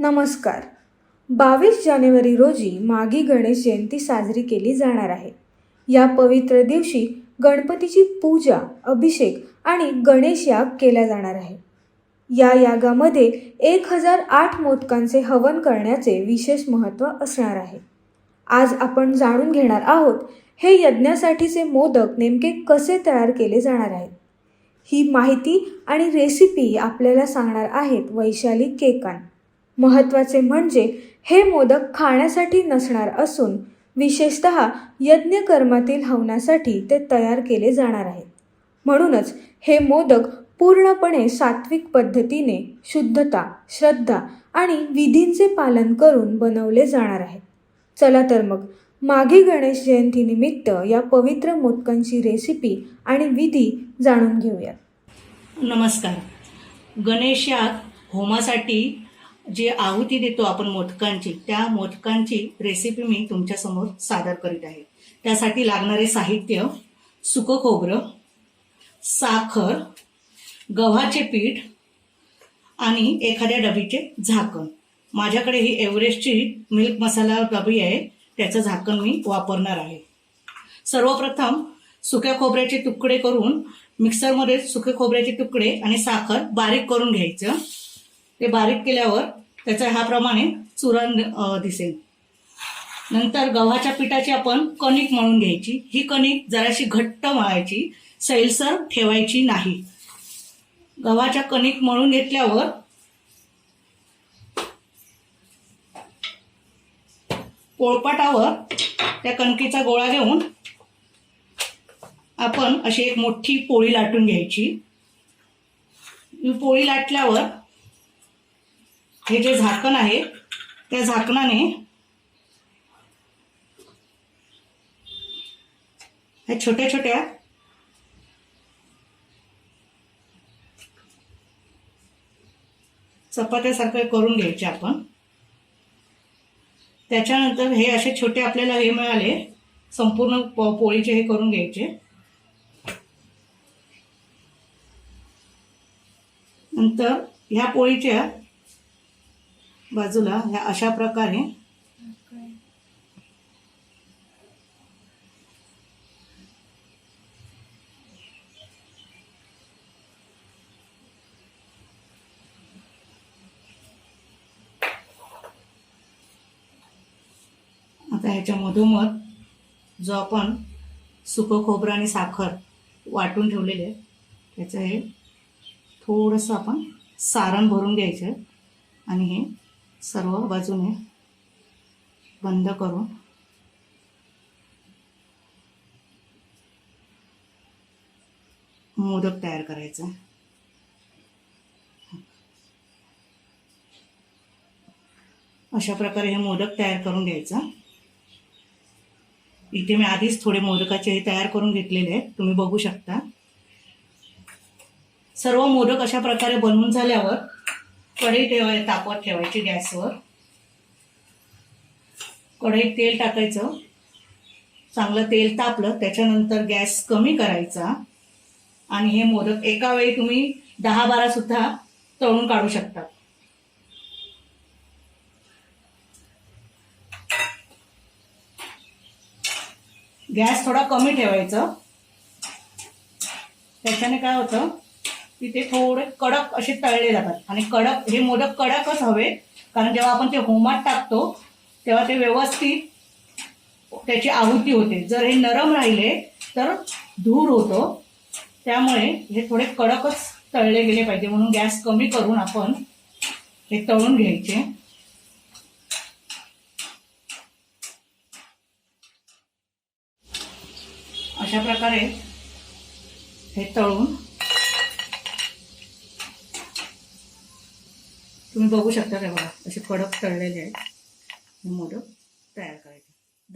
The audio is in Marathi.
नमस्कार. बावीस जानेवारी रोजी मागी गणेश जयंती साजरी केली जाणार आहे. या पवित्र दिवशी गणपतीची पूजा अभिषेक आणि गणेश याग केला जाणार आहे. या यागामध्ये एक हजार आठ मोदकांचे हवन करण्याचे विशेष महत्त्व असणार आहे. आज आपण जाणून घेणार आहोत हे यज्ञासाठीचे मोदक नेमके कसे तयार केले जाणार आहेत? ही माहिती आणि रेसिपी आपल्याला सांगणार आहेत वैशाली केकान. महत्त्वाचे म्हणजे हे मोदक खाण्यासाठी नसणार असून विशेषत यज्ञकर्मातील हवनासाठी ते तयार केले जाणार आहेत म्हणूनच हे मोदक पूर्णपणे सात्विक पद्धतीने शुद्धता श्रद्धा आणि विधींचे पालन करून बनवले जाणार आहेत चला तर मग मागे गणेश जयंतीनिमित्त या पवित्र मोदकांची रेसिपी आणि विधी जाणून घेऊयात. नमस्कार. गणेशात होमासाठी जी आहुती देतो आपण मोदकांची त्या मोदकांची रेसिपी मी तुमच्यासमोर सादर करीत आहे. त्यासाठी लागणारे साहित्य सुकं खोबरं साखर गव्हाचे पीठ आणि एखाद्या डबीचे झाकण. माझ्याकडे ही एव्हरेस्टची मिल्क मसाला डबी आहे त्याचं झाकण मी वापरणार आहे. सर्वप्रथम सुक्या खोबऱ्याचे तुकडे करून मिक्सरमध्ये सुके खोबऱ्याचे तुकडे आणि साखर बारीक करून घ्यायचं. ते बारीक केल्यावर त्याचा ह्याप्रमाणे चुरण दिसेल. नंतर गव्हाच्या पिठाची आपण कणिक मळून घ्यायची. ही कणिक जराशी घट्ट मळायची. सैलसर ठेवायची नाही. गव्हाच्या कणिक मळून घेतल्यावर पोळपाटावर त्या कणकेचा गोळा घेऊन आपण अशी एक मोठी पोळी लाटून घ्यायची. पोळी लाटल्यावर हे जे झाकण आहे त्या झाकणाने ह्या छोट्या छोट्या चपात्यासारखं करून घ्यायचे आपण. त्याच्यानंतर हे असे छोटे आपल्याला हे मिळाले संपूर्ण पोळीचे हे करून घ्यायचे. नंतर ह्या पोळीच्या बाजूला ह्या अशा प्रकारे आता ह्याच्या मधोमध जो आपण सुकं खोबरं आणि साखर वाटून ठेवलेले आहे त्याचं हे थोडंसं आपण सारण भरून घ्यायचं आणि हे सर्व बाजूने बंद करून मोदक तयार करायचा. अशा प्रकारे हे मोदक तयार करून घ्यायचा. इथे मी आधीच थोडे मोदकाचे हे तयार करून घेतलेले आहेत. तुम्ही बघू शकता. सर्व मोदक अशा प्रकारे बनवून झाल्यावर कढई ठेवाय तापत ठेवायची गॅसवर. कढईत तेल टाकायचं. चांगलं तेल तापलं त्याच्यानंतर गॅस कमी करायचा. आणि हे मोदक एका वेळी तुम्ही दहा बारा सुद्धा तळून काढू शकता. गॅस थोडा कमी ठेवायचं. त्याच्याने काय होतं? की ते थोडे कडक असे तळले जातात. आणि कडक हे मोदक कडकच हवे. कारण जेव्हा आपण ते होमात टाकतो तेव्हा ते व्यवस्थित त्याची आहुती होते. जर हे नरम राहिले तर धूर होतो. त्यामुळे हे थोडे कडकच तळले गेले पाहिजे. म्हणून गॅस कमी करून आपण हे तळून घ्यायचे. अशा प्रकारे हे तळून तुम्ही बघू शकता का बघा असे कडक तळलेले आहेत मोदक तयार करा